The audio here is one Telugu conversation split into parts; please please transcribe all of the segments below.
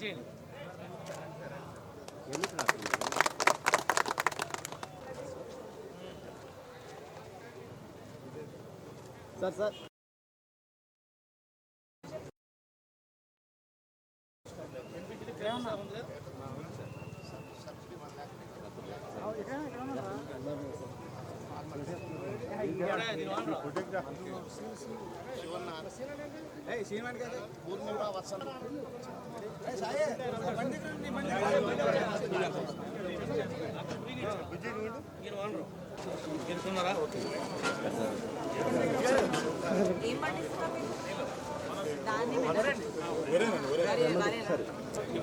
చేయండి సార్ సార్ ఎవడే? దీని మెడ-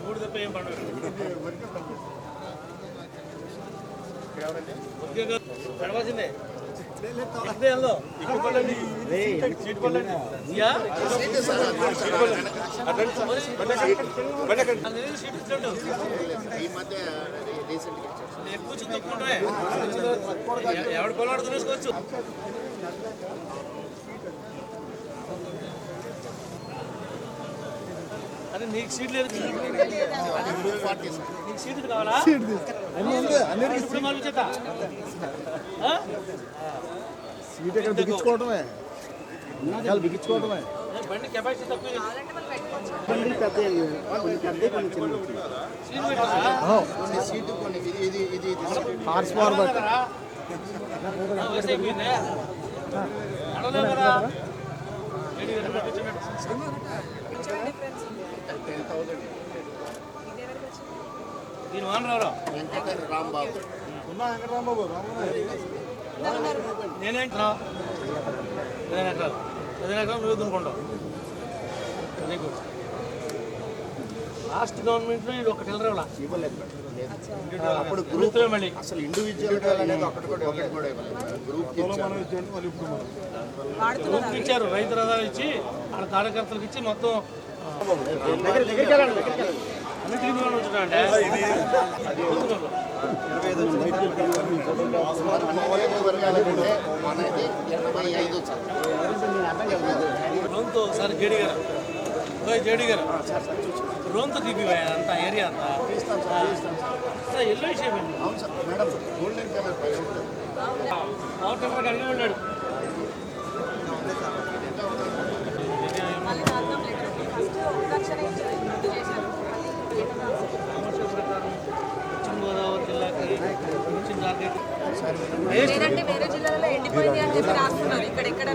మూడు తప్ప ఏం పండుగ ఈ మధ్య రీసెంట్గా ఎక్కువ ఎవడు కొలాడు తీసుకోవచ్చు అదే నీకు సీట్ లేదు. నీకు సీట్ కావాలా? ఇప్పుడు మార్పు చేత ఆ? సీట్ ఎక్కడ బిగించుకోవడమే వెనకాల బిగించుకోవడమే బండి కెపాసిటీ తక్కువ కొన్ని పెద్ద కొన్ని పెద్ద కొన్ని చిన్న సీట్ పెట్టాలా? సీటు కొన్ని ఇది ఇది ఇది ఇది. హార్స్ పవర్ కదా. దీని వాన్ రావరా వెంకట రాంబాబు ఉన్నా పదిహేను ఎకరాలు పదిహేను ఎకరాలు నువ్వు దున్నుకుంటావు వెరీ గుడ్ లాస్ట్ గవర్నమెంట్లో ఇది ఒకటి ఇవ్వలేదు అప్పుడు గ్రూప్ మళ్ళీ అసలు ఇండివిజువల్ గ్రూప్ ఇచ్చారు. రైతు రథాలు ఇచ్చి వాళ్ళ కార్యకర్తలకు ఇచ్చి మొత్తం సార్ జేడి గారు జేడి గారు రోంతో తీపివా అంతా ఏరియా అంతా సార్ ఎల్లో విషయం అవును sir madam golden colour power temper అడిగి ఉన్నాడు లేదంటే వేరే జిల్లాలలో ఎండిపోయింది అని చెప్పి రాస్తున్నారు. ఇక్కడ ఎక్కడ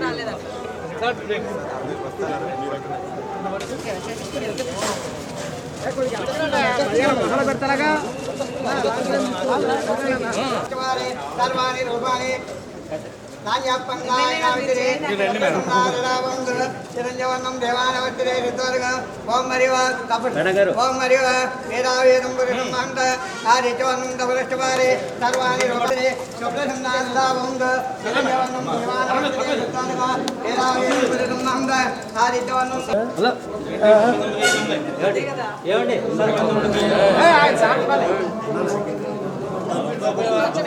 బ్రేక్ సర్వాణి రూపాణి నాణ్యాపంగాయనావితిరే చిరంజీవన్నం దేవానవతిరే ఋతువర్గ ఓం మరివ కపట ఓం మరివ వేదావేదం పురుషం మహంత ఆ ఋతువర్ణం కపలష్టవారే సర్వాణి రూపాణి శుభ్రసందావంగ చిరంజీవన్నం దేవానవతిరే ఋతువర్గ వేదావేదం పురుషం మహంత ఆ ఋతువర్ణం అదే కదా ఏమండి కొంచెం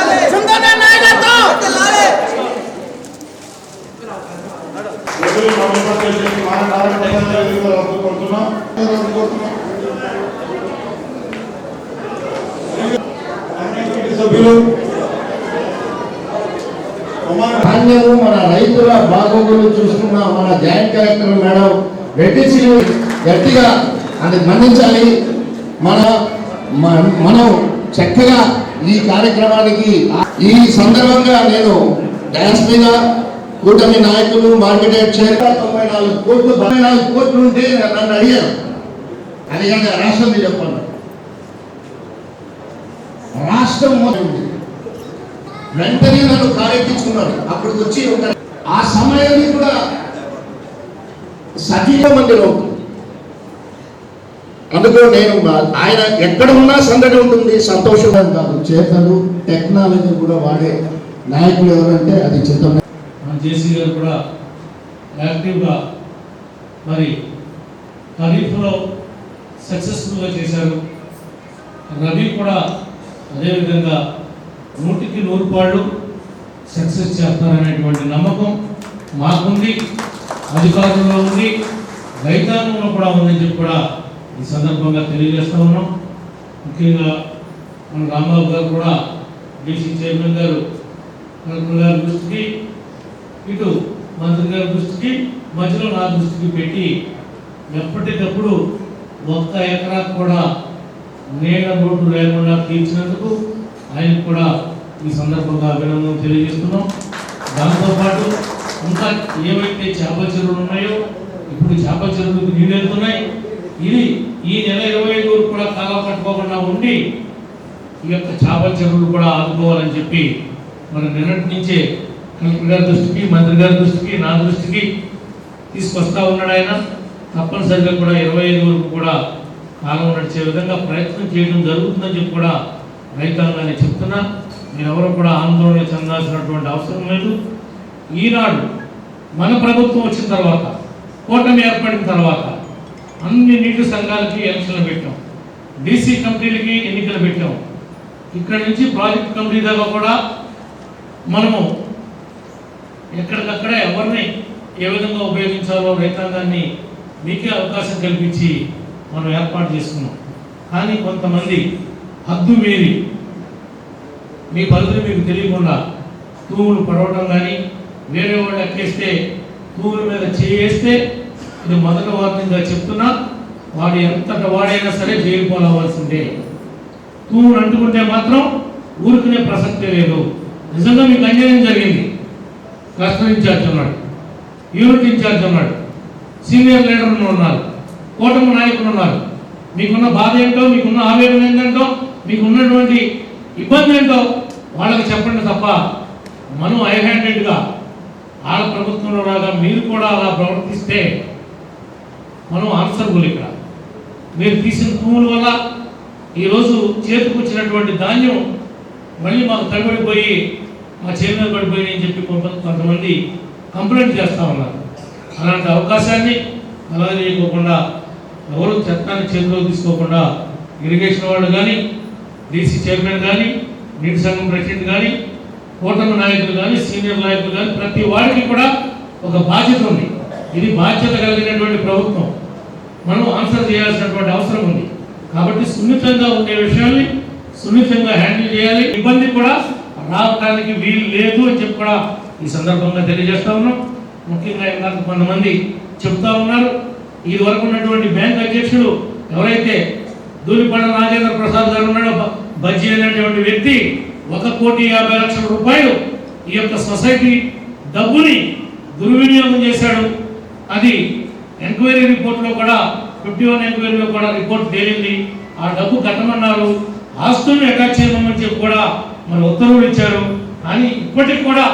రైతుల బాగోగులు చూసుకున్న మన జాయింట్ కలెక్టర్ మేడం రెడ్డి గట్టిగా అది మన్నించాలి. మన మనం చక్కగా ఈ కార్యక్రమానికి ఈ సందర్భంగా నేను డ్యాన్స్ మీద కూటమి నాయకులు మార్కెట్ చైర్ తొంభై నాలుగు కోట్లు తొంభై నాలుగు కోట్లు ఉంటే నన్ను అడిగారు. అది కానీ రాష్ట్రం చెప్పండి. రాష్ట్రం వెంటనే నన్ను కారెక్కించుకున్నారు. అక్కడికి వచ్చి ఒక ఆ సమయాన్ని కూడా సజీవ మందిలో అందుకు నేను ఆయన ఎక్కడ ఉన్నా సందడి ఉంటుంది సంతోషం కాదు చేతలు టెక్నాలజీ కూడా వాడే నాయకులు ఎవరంటే అది చిత్తం మన జేసీ గారు కూడా యాక్టివ్గా మరి ఖరీఫ్లో సక్సెస్ఫుల్గా చేశారు. రవి కూడా అదేవిధంగా నూటికి నూరు పాళ్ళు సక్సెస్ చేస్తారనేటువంటి నమ్మకం మాకుంది అధికారంలో ఉంది రైతాంగంలో కూడా ఉందని చెప్పి కూడా ఈ సందర్భంగా తెలియజేస్తూ ఉన్నాం. ముఖ్యంగా మన రాంబాబు గారు కూడా డీసీ చైర్మన్ గారు కలెక్టర్ గారి దృష్టికి ఇటు మంత్రి గారి దృష్టికి మధ్యలో నా దృష్టికి పెట్టి ఎప్పటికప్పుడు ఒక్క ఎకరా కూడా నీళ్ళ రోడ్డు లేకుండా తీర్చినందుకు ఆయనకు కూడా ఈ సందర్భంగా అభినందన తెలియజేస్తున్నాం. దాంతోపాటు ఇంకా ఏవైతే చేపల చెరువులు ఉన్నాయో ఇప్పుడు చేపల చెరువులకు నీళ్ళు వెళ్తున్నాయి. ఇది ఈ నెల ఇరవై ఐదు వరకు కూడా కాలం కట్టుకోకుండా ఉండి ఈ యొక్క చేపల చెరువులు కూడా ఆదుకోవాలని చెప్పి మరి నిన్నటి నుంచే కలెక్టర్ గారి దృష్టికి మంత్రి గారి దృష్టికి నా దృష్టికి తీసుకొస్తా ఉన్నాడు ఆయన. తప్పనిసరిగా కూడా ఇరవై ఐదు వరకు కూడా కాలం నడిచే విధంగా ప్రయత్నం చేయడం జరుగుతుందని చెప్పి కూడా రైతాంగాన్ని చెప్తున్నా మీరెవరూ కూడా ఆందోళన చెందాల్సినటువంటి అవసరం లేదు. ఈనాడు మన ప్రభుత్వం వచ్చిన తర్వాత కూటమి ఏర్పడిన తర్వాత అన్ని నీటి సంఘాలకి ఎలక్షన్లు పెట్టాం. డీసీ కమిటీలకి ఎన్నికలు పెట్టాం. ఇక్కడ నుంచి ప్రాజెక్ట్ కమిటీ దాకా కూడా మనము ఎక్కడికక్కడ ఎవరిని ఏ విధంగా ఉపయోగించాలో రైతాంగాన్ని మీకే అవకాశం కల్పించి మనం ఏర్పాటు చేసుకున్నాం. కానీ కొంతమంది హద్దు మీరి. మీ పరిధిని మీకు తెలియకుండా తూములు పడవటం కానీ వేరే వాళ్ళు ఎక్కేస్తే తూముల మీద చేస్తే ఇది మొదటి వార్నింగ్గా చెప్తున్నా వాడు ఎంతటి వాడైనా సరే జైలు పోలవలసిందే తూములు అంటుకుంటే మాత్రం ఊరుకునే ప్రసక్తే లేదు. నిజంగా మీకు అన్యాయం జరిగింది. క్లస్టర్ ఇన్ఛార్జ్ ఉన్నాడు. యూనిట్ ఇన్ఛార్జ్ ఉన్నాడు. సీనియర్ లీడర్లు ఉన్నారు. కూటమి నాయకులు ఉన్నారు. మీకున్న బాధ ఏంటో మీకున్న ఆవేదన ఏంటంటో మీకు ఉన్నటువంటి ఇబ్బంది ఏంటో వాళ్ళకి చెప్పండి తప్ప మనం ఐ హ్యాండెడ్గా వాళ్ళ ప్రభుత్వంలో రాగా మీరు కూడా అలా ప్రవర్తిస్తే మనం ఆన్సర్బుల్ ఇక్కడ. మీరు తీసిన భూముల వల్ల ఈరోజు చేతికొచ్చినటువంటి ధాన్యం మళ్ళీ మాకు తగబడిపోయి మా చేతి మీద పడిపోయి అని చెప్పి కొంత కొంతమంది కంప్లైంట్ చేస్తూ ఉన్నారు. అలాంటి అవకాశాన్ని అలా చేయకోకుండా ఎవరు చట్టాన్ని చేతిలో తీసుకోకుండా ఇరిగేషన్ వాళ్ళు కానీ డీసీ చైర్మన్ కానీ నీటి సంఘం ప్రెసిడెంట్ కానీ కూటమి నాయకులు కానీ సీనియర్ నాయకులు కానీ ప్రతి వాడికి కూడా ఒక బాధ్యత ఉంది. ఇది బాధ్యత కలిగినటువంటి ప్రభుత్వం. మనం ఆన్సర్ చేయాల్సినటువంటి అవసరం ఉంది. కాబట్టి సున్నితంగా ఉండే విషయాన్ని సున్నితంగా హ్యాండిల్ చేయాలి. ఇబ్బంది కూడా రావడానికి వీలు లేదు అని చెప్పి కూడా ఈ సందర్భంగా తెలియజేస్తా ఉన్నాం. ముఖ్యంగా ఇందాక కొంతమంది చెప్తా ఉన్నారు. ఇది వరకు ఉన్నటువంటి బ్యాంక్ అధ్యక్షుడు ఎవరైతే దూలిపండ రాజేంద్ర ప్రసాద్ గారు ఉన్నాడో బజ్జీ అనేటువంటి వ్యక్తి ఒక కోటి యాభై లక్షల రూపాయలు ఈ యొక్క సొసైటీ డబ్బుని దుర్వినియోగం చేశాడు. అది ఎంక్వైరీ రిపోర్ట్లో కూడా ఫిఫ్టీ వన్ ఎంక్వైరీలో కూడా రిపోర్ట్ తేలింది. ఆ డబ్బు కట్టమన్నారు. ఆస్తులను అటాచ్ చేయమని చెప్పి కూడా మరి ఉత్తర్వులు ఇచ్చారు. కానీ ఇప్పటికి కూడా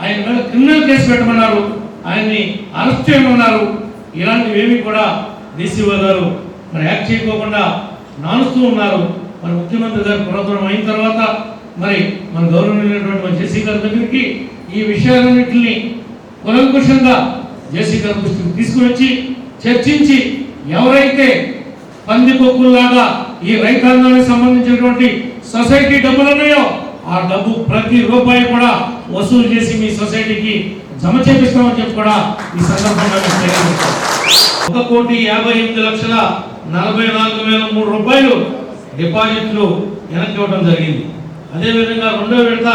ఆయన మీద క్రిమినల్ కేసు పెట్టమన్నారు. ఆయన్ని అరెస్ట్ చేయమన్నారు. ఇలాంటివేమీ కూడా డీసీఓ గారు మరి యాక్ట్ చేయకోకుండా నానుస్తూ ఉన్నారు. మన ముఖ్యమంత్రి గారు పునరుద్ధరణ అయిన తర్వాత మరి మన గౌరవమైనటువంటి మన జేసీ గారి దగ్గరికి ఈ విషయాలన్నింటినీ కులంకుషంగా జేసీ గారి దృష్టికి తీసుకువచ్చి చర్చించి ఎవరైతే పందికొక్కుల్లాగా ఈ రైతాంగానికి సంబంధించినటువంటి సొసైటీ డబ్బులు ఉన్నాయో ఆ డబ్బు ప్రతి రూపాయి కూడా వసూలు చేసి మీ సొసైటీకి జమ చేపిస్తామని చెప్పి కూడా ఈ సందర్భంగా ఒక కోటి యాభై ఎనిమిది లక్షల నలభై నాలుగు వేల మూడు రూపాయలు డిపాజిట్లు వెనక్కి ఇవ్వడం జరిగింది. అదేవిధంగా రెండో విడత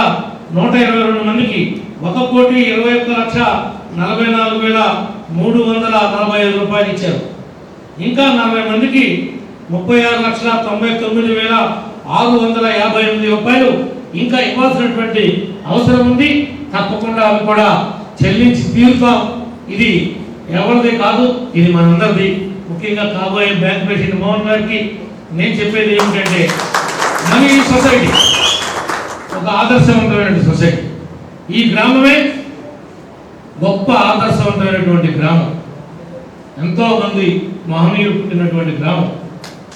నూట ఇరవై రెండు మందికి ఒక కోటి ఇరవై ఒక్క లక్ష నలభై నాలుగు వేల మూడు వందల నలభై ఐదు రూపాయలు ఇచ్చారు. ఇంకా నలభై మందికి ముప్పై ఆరు లక్షల తొంభై తొమ్మిది వేల ఆరు వందల యాభై ఎనిమిది రూపాయలు ఇంకా ఇవ్వాల్సినటువంటి అవసరం ఉంది. తప్పకుండా అవి కూడా చెల్లించి తీరుతాం. ఇది ఎవరిది కాదు ఇది మనందరిది. ముఖ్యంగా కాబోయే బ్యాంక్ ప్రెసిడెంట్ మోహన్ గారికి నేను చెప్పేది ఏమిటంటే మనీ సొసైటీ ఒక ఆదర్శవంతమైన సొసైటీ. ఈ గ్రామమే గొప్ప ఆదర్శవంతమైనటువంటి గ్రామం. ఎంతో మంది మహనీయులు పుట్టినటువంటి గ్రామం.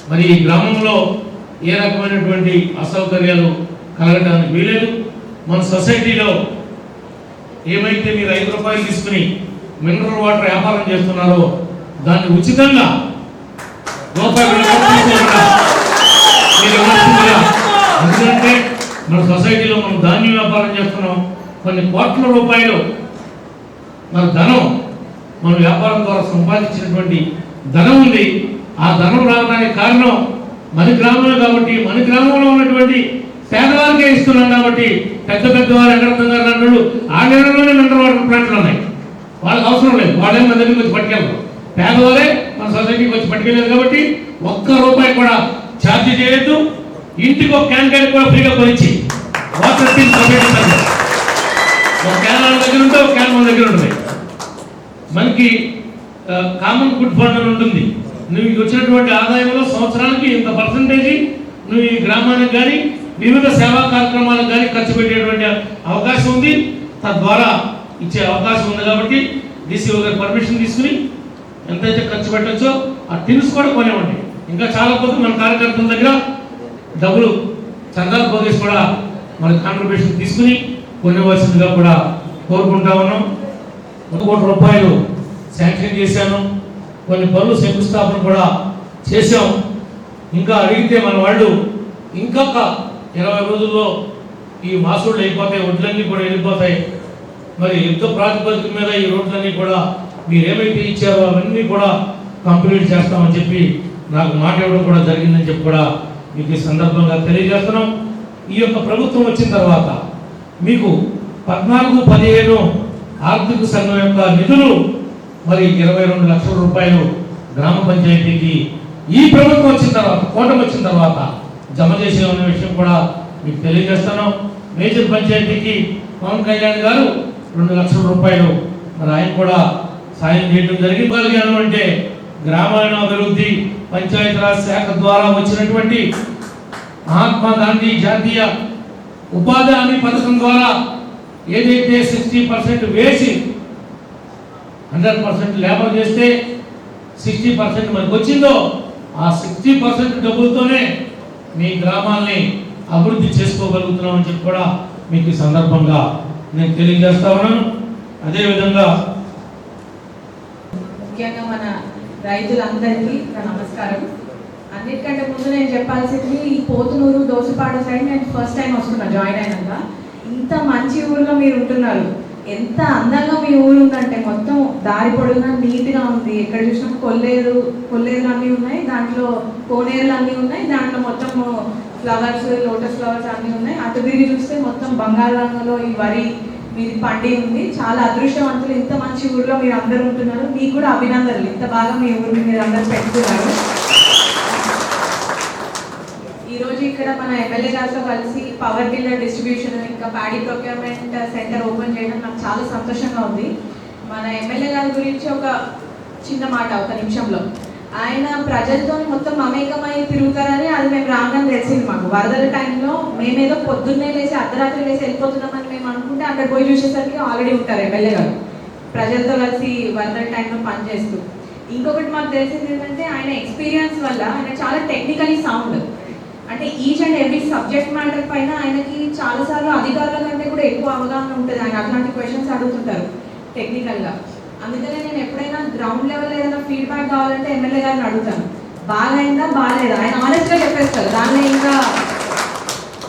మరి ఈ గ్రామంలో ఏ రకమైనటువంటి అసౌకర్యాలు కలగడానికి వీలేదు. మన సొసైటీలో ఏమైతే మీరు ఐదు రూపాయలు తీసుకుని మినరల్ వాటర్ వ్యాపారం చేస్తున్నారో దాన్ని ఉచితంగా రూపాయి రెండు రూపాయలు తీసుకోకుండా మీరు ఇవ్వాల్సిందిగా ఎందుకంటే మన సొసైటీలో మనం ధాన్యం వ్యాపారం చేస్తున్నాం. కొన్ని కోట్ల రూపాయలు మన ధనం మన వ్యాపారం ద్వారా సంపాదించినటువంటి ధనం ఉంది. ఆ ధనం రావడానికి కారణం మన గ్రామంలో కాబట్టి మన గ్రామంలో ఉన్నటువంటి పేదవారికే ఇస్తున్నాం కాబట్టి పెద్ద పెద్ద వారు ఎక్కడ అన్నాడు ఆ నెలలోనే మినరల్ వాటర్ ప్లాంట్లు ఉన్నాయి. వాళ్ళకి అవసరం లేదు. వాళ్ళే మన మీద పట్టుకెళ్ళరు పేదవారే సొసైటీకి వచ్చి పట్టుకెళ్ళలేదు కాబట్టి ఒక్క రూపాయి కూడా ఛార్జ్ చేయొద్దు. ఇంటికి ఒక క్యాన్ క్యాన్ కూడా ఫ్రీగా కొనిచ్చి వాటర్ టీమ్ సొసైటీ ఒక క్యాన్ వాళ్ళ దగ్గర ఉంటే ఒక క్యాన్ మన దగ్గర ఉంటుంది. మనకి కామన్ గుడ్ ఫండ్ అని ఉంటుంది. నువ్వు వచ్చినటువంటి ఆదాయంలో సంవత్సరానికి ఇంత పర్సంటేజ్ నువ్వు ఈ గ్రామానికి కానీ వివిధ సేవా కార్యక్రమాలకు కానీ ఖర్చు పెట్టేటువంటి అవకాశం ఉంది. తద్వారా ఇచ్చే అవకాశం ఉంది కాబట్టి డీసీఓ గారి పర్మిషన్ తీసుకుని ఎంతైతే ఖర్చు పెట్టచ్చో ఆ టిన్స్ కూడా కొనివ్వండి. ఇంకా చాలా కొద్ది మన కార్యకర్తల దగ్గర డబ్బులు చందాలు పోగేసి కూడా మన కాంట్రిబ్యూషన్ తీసుకుని కొనివ్వాల్సిందిగా కూడా కోరుకుంటా ఉన్నాం. ఒక కోటి రూపాయలు శాంక్షన్ చేశాను. కొన్ని పనులు శంకుస్థాపన కూడా చేశాం. ఇంకా అడిగితే మన వాళ్ళు ఇంకొక ఇరవై రోజుల్లో ఈ మాసూళ్ళు అయిపోతాయి వడ్లన్నీ కూడా వెళ్ళిపోతాయి. మరి యుద్ధ ప్రాతిపదిక మీద ఈ రోడ్లన్నీ కూడా మీరు ఏమైతే ఇచ్చారో అవన్నీ కూడా కంప్లీట్ చేస్తామని చెప్పి నాకు మాట ఇవ్వడం కూడా జరిగిందని చెప్పి కూడా మీకు ఈ సందర్భంగా తెలియజేస్తున్నాం. ఈ యొక్క ప్రభుత్వం వచ్చిన తర్వాత మీకు పద్నాలుగు పదిహేను ఆర్థిక సంఘం యొక్క నిధులు మరి ఇరవై రెండు లక్షల రూపాయలు గ్రామ పంచాయతీకి ఈ ప్రభుత్వం వచ్చిన తర్వాత కూటమి వచ్చిన తర్వాత జమ చేసే ఉన్న విషయం కూడా మీకు తెలియజేస్తున్నాం. మేజర్ పంచాయతీకి పవన్ కళ్యాణ్ గారు రెండు లక్షల రూపాయలు మరి ఆయన కూడా సాయం చేయడం జరిగింది. అంటే గ్రామీణ అభివృద్ధి పంచాయతీరాజ్ శాఖ ద్వారా వచ్చినటువంటి మహాత్మా గాంధీ జాతీయ ఉపాధి హామీ పథకం ద్వారా ఏదైతే సిక్స్టీ పర్సెంట్ వేసి హండ్రెడ్ పర్సెంట్ లేబర్ చేస్తే సిక్స్టీ పర్సెంట్ మనకు వచ్చిందో ఆ సిక్స్టీ పర్సెంట్ డబ్బులతోనే మీ గ్రామాల్ని అభివృద్ధి చేసుకోగలుగుతున్నామని చెప్పి కూడా మీకు సందర్భంగా నేను తెలియజేస్తా ఉన్నాను. అదేవిధంగా ముఖ్యంగా మన రైతులందరికీ నమస్కారం. అన్నిటికంటే ముందు నేను చెప్పాల్సింది ఈ పోతునూరు దోసపాడ సైడ్ నేను ఫస్ట్ టైం వస్తున్నా జాయిన్ అయినాక ఇంత మంచి ఊరిలో మీరు ఉంటున్నారు. ఎంత అందంగా మీ ఊరు ఉందంటే మొత్తం దారి పొడుగునా నీట్గా ఉంది. ఎక్కడ చూసినా కొల్లేరు కొల్లేరులు అన్నీ ఉన్నాయి. దాంట్లో కోనేరులు అన్నీ ఉన్నాయి. దాంట్లో మొత్తం ఫ్లవర్స్ లోటస్ ఫ్లవర్స్ అన్నీ ఉన్నాయి. అటు తిరిగి చూస్తే మొత్తం బంగాళాలో ఈ వరి మీది పండి ఉంది. చాలా అదృష్టవంతులు. ఇంత మంచి ఊర్లో మీరు అందరూ ఉంటున్నారు. మీకు కూడా అభినందనలు. ఇంత బాగా మీ ఊరిని మీరు అందరూ పెట్టుకున్నారు. ఈరోజు ఇక్కడ మన ఎమ్మెల్యే గారితో కలిసి పవర్ టిల్లర్ డిస్ట్రిబ్యూషన్ ఇంకా ప్యాడీ ప్రొక్యూర్మెంట్ సెంటర్ ఓపెన్ చేయడం నాకు చాలా సంతోషంగా ఉంది. మన ఎమ్మెల్యే గారి గురించి ఒక చిన్న మాట ఒక నిమిషంలో. ఆయన ప్రజలతో మొత్తం మమేకమై తిరుగుతారని అది మేము రాగానే తెలిసింది మాకు. వరదల టైంలో మేమేదో పొద్దున్నే లేచి అర్ధరాత్రి లేచి వెళ్ళిపోతున్నామని మేము అనుకుంటే అక్కడ పోయి చూసేసరికి ఆల్రెడీ ఉంటారు ఎమ్మెల్యే గారు. ప్రజలతో కలిసి వరదల టైంలో పనిచేస్తూ ఇంకొకటి మాకు తెలిసింది ఏంటంటే ఆయన ఎక్స్పీరియన్స్ వల్ల ఆయన చాలా టెక్నికలీ సౌండ్ అంటే each and every subject matter పైన ఆయనకి చాలాసార్లు అధికారుల కంటే కూడా ఎక్కువ అవగాహన ఉంటుంది. ఆయన అట్లాంటి క్వశ్చన్స్ అడుగుతుంటారు టెక్నికల్గా అందుకనే నేను ఎప్పుడైనా గ్రౌండ్ లెవెల్ ఏదైనా ఫీడ్బ్యాక్ కావాలంటే ఎమ్మెల్యే గారిని అడుగుతాను. బాగైందా బాగాలేదా ఆయన ఆనెస్ట్గా చెప్పేస్తారు దానిలో ఇంకా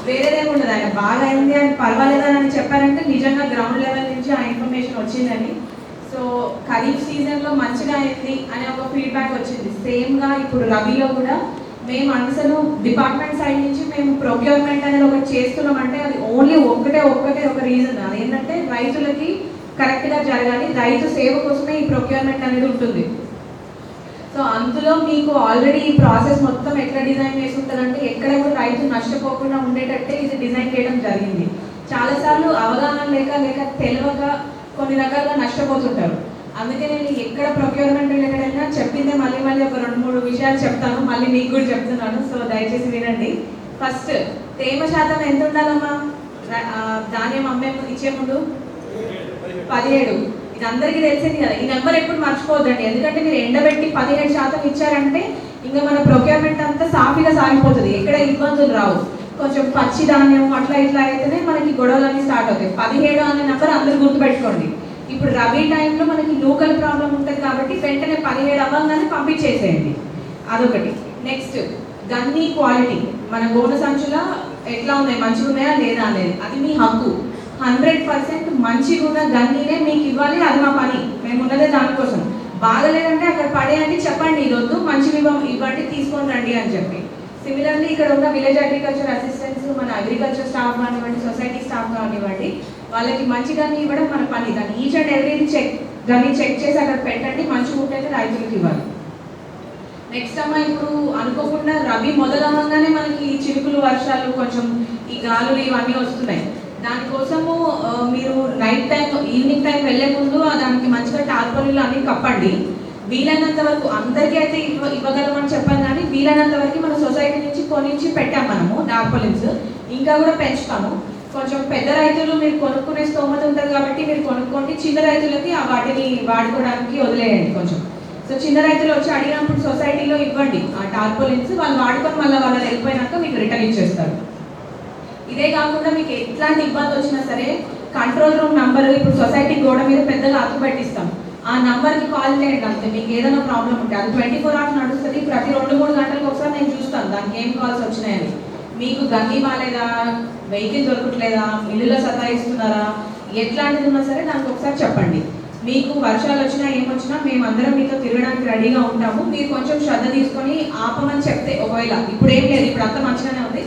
వేరేదే ఉండదు. ఆయన బాగైంది అయింది అని పర్వాలేదని అని చెప్పారంటే నిజంగా గ్రౌండ్ లెవెల్ నుంచి ఆ ఇన్ఫర్మేషన్ వచ్చిందని. సో ఖరీఫ్ సీజన్లో మంచిగా అయింది అనే ఒక ఫీడ్బ్యాక్ వచ్చింది. సేమ్గా ఇప్పుడు రబీలో కూడా మేము అసలు డిపార్ట్మెంట్ సైడ్ నుంచి మేము ప్రొక్యూర్మెంట్ అనేది ఒకటి చేస్తున్నాం అంటే అది ఓన్లీ ఒక్కటే ఒక్కటే ఒక రీజన్ అది కరెక్ట్గా జరగాలి. రైతు సేవ కోసమే ఈ ప్రొక్యూర్మెంట్ అనేది ఉంటుంది. సో అందులో మీకు ఆల్రెడీ ఈ ప్రాసెస్ మొత్తం ఎట్లా డిజైన్ చేసి ఎక్కడ కూడా రైతు నష్టపోకుండా ఉండేటట్టే ఇది డిజైన్ చేయడం జరిగింది. చాలాసార్లు అవగాహన లేక లేక తెలియక కొన్ని రకాలుగా నష్టపోతుంటారు. అందుకే నేను ఎక్కడ ప్రొక్యూర్మెంట్ రిలేటెడ్ చెప్పిందే మళ్ళీ మళ్ళీ ఒక రెండు మూడు విషయాలు చెప్తాను. మళ్ళీ మీకు కూడా చెప్తున్నాను. సో దయచేసి వినండి. ఫస్ట్ తేమ శాతం ఎంత ఉండాలమ్మా? ధాన్యం అమ్మే ఇచ్చే ముందు పదిహేడు. ఇది అందరికీ తెలిసింది కదా. ఈ నెంబర్ ఎప్పుడు మర్చిపోవద్దండి. ఎందుకంటే మీరు ఎండబెట్టి పదిహేడు శాతం ఇచ్చారంటే ఇంకా మన ప్రొక్యూర్మెంట్ అంతా సాఫీగా సాగిపోతుంది. ఎక్కడ ఇబ్బందులు రావు. కొంచెం పచ్చి ధాన్యం అట్లా ఇట్లా అయితేనే మనకి గొడవలన్నీ స్టార్ట్ అవుతాయి. పదిహేడు అనే నెంబర్ అందరూ గుర్తుపెట్టుకోండి. ఇప్పుడు రబీ టైంలో మనకి లోకల్ ప్రాబ్లం ఉంటుంది కాబట్టి వెంటనే పదిహేడు అవ్వగానే పంపించేసేయండి. అదొకటి. నెక్స్ట్ గన్నీ క్వాలిటీ మన గోడ సంచుల ఎట్లా ఉన్నాయి? మంచిగా ఉన్నాయా లేదా అనేది. అది మీ హక్కు. హండ్రెడ్ పర్సెంట్ మంచిగా ఉన్న గన్నీనే మీకు ఇవ్వాలి అది మా పని. మేము ఉన్నదే దానికోసం. బాగలేదంటే అక్కడ పడేయండి చెప్పండి ఇదొద్దు వద్దు మంచివి ఇవ్వండి తీసుకొని రండి అని చెప్పి. సిమిలర్లీ ఇక్కడ ఉన్న విలేజ్ అగ్రికల్చర్ అసిస్టెంట్స్ మన అగ్రికల్చర్ స్టాఫ్ కానివ్వండి సొసైటీ స్టాఫ్ కానివ్వండి వాళ్ళకి మంచి గన్ని ఇవ్వడం మన పని. దాన్ని ఈచ్ అండ్ ఎవ్రీ చెక్ దాన్ని చెక్ చేసి అక్కడ పెట్టండి మంచిగా ఉంటేనే రైతులకు ఇవ్వాలి. నెక్స్ట్ అమ్మ ఇప్పుడు అనుకోకుండా రబీ మొదలవగానే మనకి ఈ చిరుకులు వర్షాలు కొంచెం ఈ గాలులు ఇవన్నీ వస్తున్నాయి. దానికోసము మీరు నైట్ టైం ఈవినింగ్ టైం వెళ్ళే ముందు ఆ దానికి మంచిగా టార్పలీలు అన్ని కప్పండి. వీలైనంత వరకు అందరికీ అయితే ఇవ్వ ఇవ్వగలమని చెప్పాను కానీ వీలైనంత వరకు మన సొసైటీ నుంచి కొనించి పెట్టాం మనము టార్పలిన్స్ ఇంకా కూడా పెంచుతాము. కొంచెం పెద్ద రైతులు మీరు కొనుక్కునే స్తోమత ఉంటుంది కాబట్టి మీరు కొనుక్కోండి. చిన్న రైతులకి ఆ వాటిని వాడుకోవడానికి వదిలేయండి కొంచెం. సో చిన్న రైతులు వచ్చి అడిగినప్పుడు సొసైటీలో ఇవ్వండి ఆ టార్పోలిన్స్ వాళ్ళు వాడుకొని మళ్ళీ వాళ్ళు వెళ్ళిపోయినాక మీకు రిటర్న్ ఇచ్చేస్తారు. ఇదే కాకుండా మీకు ఎట్లాంటి ఇబ్బంది వచ్చినా సరే కంట్రోల్ రూమ్ నంబర్ ఇప్పుడు సొసైటీ గోడ మీద పెద్దగా అప్పు పెట్టిస్తాం. ఆ నంబర్కి కాల్ చేయండి అంతే మీకు ఏదైనా ప్రాబ్లం ఉంటే. అది ట్వంటీ ఫోర్ అవర్స్ నడుస్తుంది ప్రతి రెండు మూడు గంటలకు ఒకసారి నేను చూస్తాను దానికి ఏం కాల్స్ వచ్చినాయని. మీకు గంగి బాలేదా వెహికల్ దొరకట్లేదా? ఇల్లులో సతాయిస్తున్నారా? ఎట్లాంటిది ఉన్నా సరే దానికి ఒకసారి చెప్పండి. మీకు వర్షాలు వచ్చినా ఏమొచ్చినా మేము అందరం మీతో తిరగడానికి రెడీగా ఉంటాము. మీరు కొంచెం శ్రద్ధ తీసుకొని ఆపమని చెప్తే ఒకవేళ ఇప్పుడు ఏం లేదు ఇప్పుడు అంత మంచిగానే ఉంది.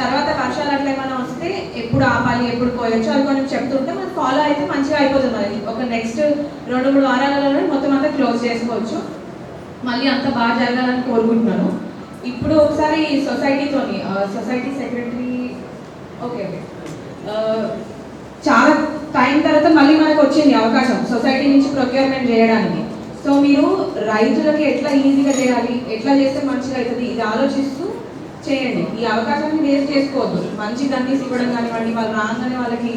తర్వాత వర్షాలు అట్లా ఏమైనా వస్తే ఎప్పుడు ఆపాలి ఎప్పుడు పోయొచ్చు అది కొంచెం చెప్తుంటే మనం ఫాలో అయితే మంచిగా అయిపోతుంది మరి. ఒక నెక్స్ట్ రెండు మూడు వారాలలో మొత్తం అంతా క్లోజ్ చేసుకోవచ్చు. మళ్ళీ అంత బాగా జరగాలని కోరుకుంటున్నాను. ఇప్పుడు ఒకసారి సొసైటీతోని సొసైటీ సెక్రటరీ ఓకే ఓకే చాలా టైం తర్వాత మళ్ళీ మనకు వచ్చింది అవకాశం సొసైటీ నుంచి ప్రొక్యూర్మెంట్ చేయడానికి. సో మీరు రైతులకి ఎట్లా ఈజీగా చేయాలి ఎట్లా చేస్తే మంచిగా అవుతుంది ఇది ఆలోచిస్తూ చేయండి. ఈ అవకాశాన్ని వేస్ట్ చేసుకోవద్దు. మంచి గన్నీస్ ఇవ్వడం కానివ్వండి వాళ్ళు రాగానే వాళ్ళకి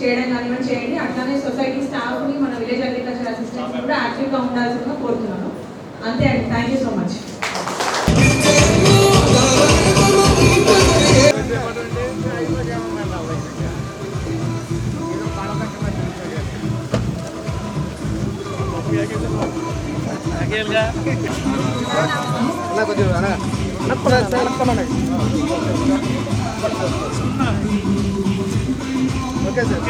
చేయడం కానివ్వండి చేయండి. అట్లానే సొసైటీ స్టాఫ్ని మన విలేజ్ అగ్రికల్చర్ అసిస్టెంట్స్ కూడా యాక్టివ్గా ఉండాల్సిందిగా కోరుతున్నాను. అంతే అండి. థ్యాంక్ యూ సో మచ్ అన్న కొంచెం అన్న. అన్న సార్ సార్ అన్న ఓకే సార్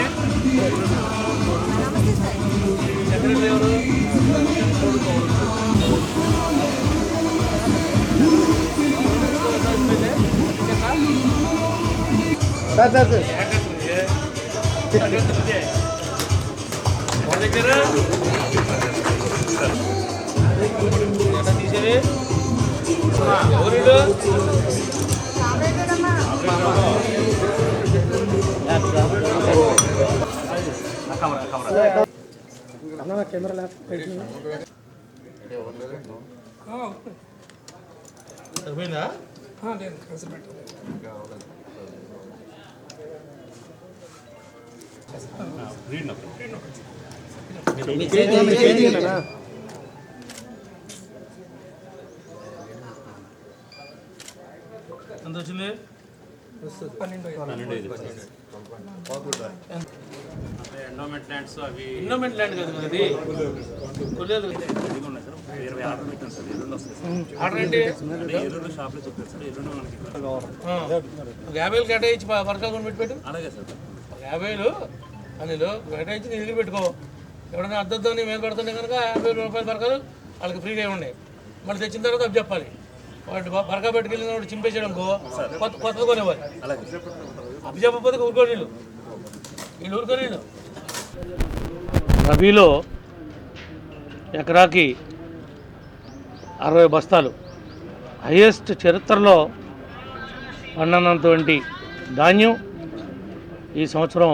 సెక్రటరీ ఎవరు సార్ సార్ సార్ మా దగ్గర ఎట్లా తీసేది ఎవరు అన్న కెమెరా ల్యాప్ సరిపోయిందా ఎంత వచ్చింది ఎండోమెంట్ ల్యాండ్స్ అవి ఇన్నోమెంట్ ల్యాండ్ కదా అది. కొలేదు. రెడీగా ఉన్నాయి సార్ ఇరవై ఆర్డర్ పెట్టాను సార్. ఎల్లుండి వస్తాయి సార్. ఆర్డర్ ఏంటి? అంటే ఎల్లుండి షాప్లో చెప్పారు సార్. ఎల్లుండి మనకి ఆ. ఒక యాభై వేలు కేటాయించి కొని పెట్టు అలాగే సార్. ఒక యాభై వేలు? అనిలు కేటాయించి నీ దగ్గర పెట్టుకో. ఎవడైనా అద్దద్దు నీ మీద పెడుతుంటే కనుక యాభై వేల రూపాయలు బరకాలు వాళ్ళకి ఫ్రీగా ఇవ్వండి. మళ్ళీ తెచ్చిన తర్వాత అవి చెప్పాలి. బరకా పెట్టుకెళ్ళిన వాడు చింపేసాడు అనుకో కొత్త కొత్తది కొనేవారు చెప్పకపోతే ఊరుకోని వీళ్ళు ఊరుకోని రబీలో ఎకరాకి అరవై బస్తాలు. హైయెస్ట్ చరిత్రలో పండనంటువంటి ధాన్యం ఈ సంవత్సరం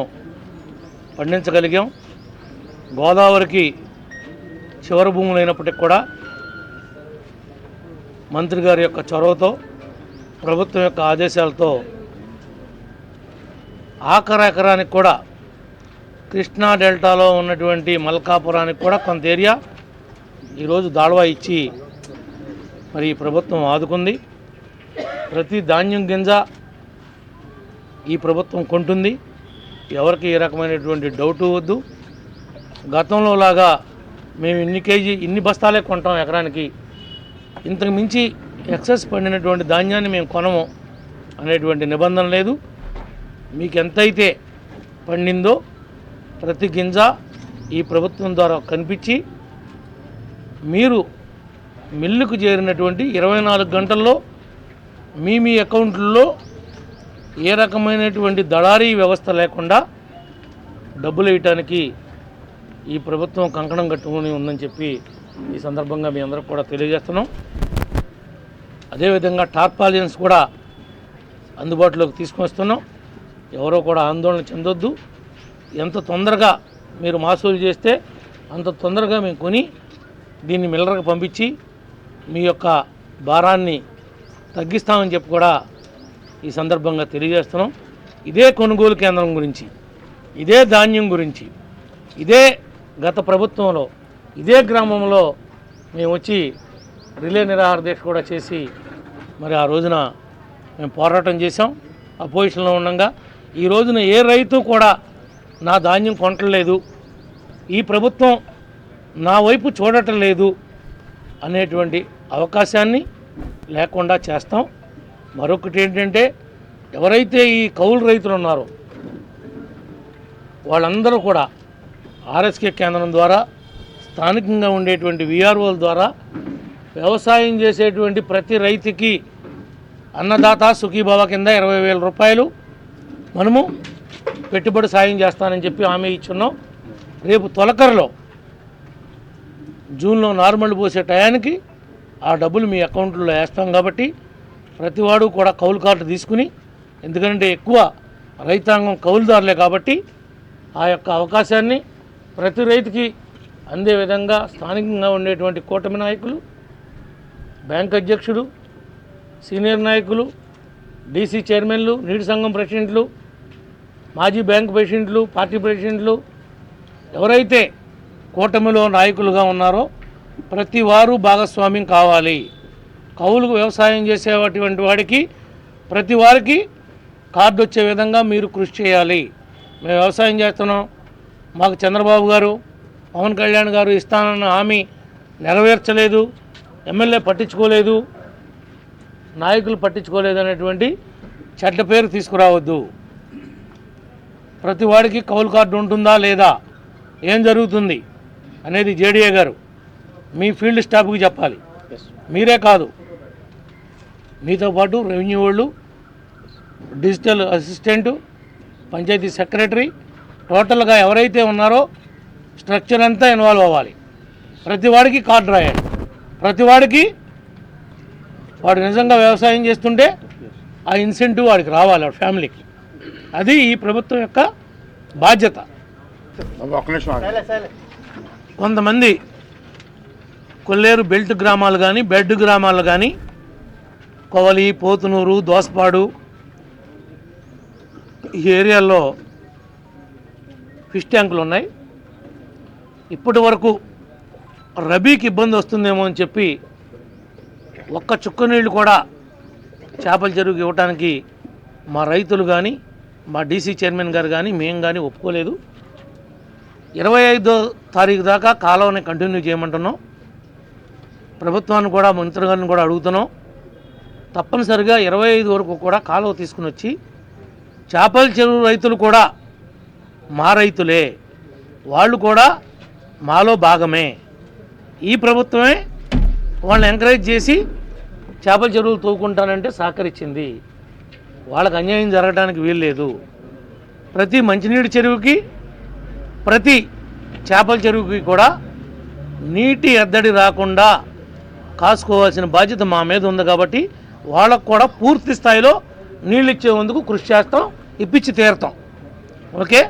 పండించగలిగాం. గోదావరికి చివరి భూములు అయినప్పటికి కూడా మంత్రి గారి యొక్క చొరవతో ప్రభుత్వం యొక్క ఆదేశాలతో ఆఖరాఖరానికి ఎకరానికి కూడా కృష్ణా డెల్టాలో ఉన్నటువంటి మల్కాపురానికి కూడా కొంత ఏరియా ఈరోజు దాళవా ఇచ్చి మరి ప్రభుత్వం ఆదుకుంది. ప్రతి ధాన్యం గింజ ఈ ప్రభుత్వం కొంటుంది. ఎవరికి ఏ రకమైనటువంటి డౌటు వద్దు. గతంలో లాగా మేము ఇన్ని కేజీ ఇన్ని బస్తాలే కొంటాం ఎకరానికి. ఇంతకు మించి ఎక్సెస్ పండినటువంటి ధాన్యాన్ని మేము కొనము అనేటువంటి నిబంధన లేదు. మీకు ఎంతైతే పండిందో ప్రతి గింజ ఈ ప్రభుత్వం ద్వారా కనిపించి మీరు మిల్లుకు చేరినటువంటి ఇరవై నాలుగు గంటల్లో మీ మీ అకౌంట్లలో ఏ రకమైనటువంటి దళారీ వ్యవస్థ లేకుండా డబ్బులు వేయటానికి ఈ ప్రభుత్వం కంకణం కట్టుకుని ఉందని చెప్పి ఈ సందర్భంగా మీ అందరికి కూడా తెలియజేస్తున్నాం. అదేవిధంగా టార్పాలియన్స్ కూడా అందుబాటులోకి తీసుకొస్తున్నాం ఎవరో కూడా ఆందోళన చెందొద్దు. ఎంత తొందరగా మీరు మాసూలు చేస్తే అంత తొందరగా మేము కొని దీన్ని మిల్లర్కి పంపించి మీ యొక్క భారాన్ని తగ్గిస్తామని చెప్పి కూడా ఈ సందర్భంగా తెలియజేస్తున్నాం. ఇదే కొనుగోలు కేంద్రం గురించి ఇదే ధాన్యం గురించి ఇదే గత ప్రభుత్వంలో ఇదే గ్రామంలో మేము వచ్చి రిలే నిరాహార దీక్ష కూడా చేసి మరి ఆ రోజున మేము పోరాటం చేసాం అపోజిషన్లో ఉండగా ఈ రోజున ఏ రైతు కూడా నా ధాన్యం కొనట్లేదు ఈ ప్రభుత్వం నా వైపు చూడటం లేదు అనేటువంటి అవకాశాన్ని లేకుండా చేస్తాం. మరొకటి ఏంటంటే ఎవరైతే ఈ కౌలు రైతులు ఉన్నారో వాళ్ళందరూ కూడా ఆర్ఎస్కే కేంద్రం ద్వారా స్థానికంగా ఉండేటువంటి విఆర్ఓల ద్వారా వ్యవసాయం చేసేటువంటి ప్రతి రైతుకి అన్నదాత సుఖీభావ కింద ఇరవై వేల రూపాయలు మనము పెట్టుబడి సాయం చేస్తానని చెప్పి హామీ ఇచ్చున్నాం. రేపు తొలకరలో జూన్లో నార్మల్ పోసే టయానికి ఆ డబ్బులు మీ అకౌంట్లో వేస్తాం కాబట్టి ప్రతివాడు కూడా కౌలు కార్డు తీసుకుని ఎందుకంటే ఎక్కువ రైతాంగం కౌలుదారులే కాబట్టి ఆ యొక్క అవకాశాన్ని ప్రతి రైతుకి అందే విధంగా స్థానికంగా ఉండేటువంటి కూటమి నాయకులు బ్యాంక్ అధ్యక్షుడు సీనియర్ నాయకులు డీసీ చైర్మన్లు నీటి సంఘం ప్రెసిడెంట్లు మాజీ బ్యాంక్ ప్రెసిడెంట్లు పార్టీ ప్రెసిడెంట్లు ఎవరైతే కూటమిలో నాయకులుగా ఉన్నారో ప్రతి వారు భాగస్వామ్యం కావాలి. కౌలుకు వ్యవసాయం చేసేటువంటి వాడికి ప్రతి వారికి కార్డు వచ్చే విధంగా మీరు కృషి చేయాలి. మేము వ్యవసాయం చేస్తున్నాం. మాకు చంద్రబాబు గారు పవన్ కళ్యాణ్ గారు ఇస్తానన్న హామీ నెరవేర్చలేదు ఎమ్మెల్యే పట్టించుకోలేదు నాయకులు పట్టించుకోలేదు అనేటువంటి చెడ్డ పేరు తీసుకురావద్దు. ప్రతి వాడికి కౌలు కార్డు ఉంటుందా లేదా ఏం జరుగుతుంది అనేది జేడీఏ గారు మీ ఫీల్డ్ స్టాఫ్కి చెప్పాలి. మీరే కాదు. మీతో పాటు రెవెన్యూ వాళ్ళు డిజిటల్ అసిస్టెంటు పంచాయతీ సెక్రటరీ టోటల్గా ఎవరైతే ఉన్నారో స్ట్రక్చర్ అంతా ఇన్వాల్వ్ అవ్వాలి. ప్రతి వాడికి కార్డు రాయాలి ప్రతి వాడికి వాడు నిజంగా వ్యవసాయం చేస్తుంటే ఆ ఇన్సెంటివ్ వాడికి రావాలి వాడి ఫ్యామిలీకి. అది ఈ ప్రభుత్వం యొక్క బాధ్యత. కొంతమంది కొల్లేరు బెల్ట్ గ్రామాలు కానీ బెడ్ గ్రామాలు కానీ కొవలి పోతునూరు దోసపాడు ఈ ఏరియాల్లో ఫిష్ ట్యాంకులు ఉన్నాయి. ఇప్పటి వరకు రబీకి ఇబ్బంది వస్తుందేమో అని చెప్పి ఒక్క చుక్క నీళ్ళు కూడా చేపల చెరువుకి ఇవ్వడానికి మా రైతులు కానీ మా డీసీ చైర్మన్ గారు కానీ మేము కానీ ఒప్పుకోలేదు. ఇరవై ఐదో తారీఖు దాకా కాలువని కంటిన్యూ చేయమంటున్నాం. ప్రభుత్వాన్ని కూడా మంత్రి గారిని కూడా అడుగుతున్నాం. తప్పనిసరిగా ఇరవై ఐదు వరకు కూడా కాలువ తీసుకుని వచ్చి చేపల చెరువు రైతులు కూడా మా రైతులే. వాళ్ళు కూడా మాలో భాగమే. ఈ ప్రభుత్వమే వాళ్ళని ఎంకరేజ్ చేసి చేపల చెరువులు తోకుంటానంటే సహకరించింది. వాళ్ళకి అన్యాయం జరగడానికి వీల్లేదు ప్రతి మంచినీటి చెరువుకి ప్రతి చేపల చెరువుకి కూడా నీటి ఎద్దడి రాకుండా కాసుకోవాల్సిన బాధ్యత మా మీద ఉంది కాబట్టి వాళ్ళకు కూడా పూర్తి స్థాయిలో నీళ్ళు ఇచ్చేందుకు కృషి చేస్తాం ఇప్పించి తీరుతాం. ఓకే?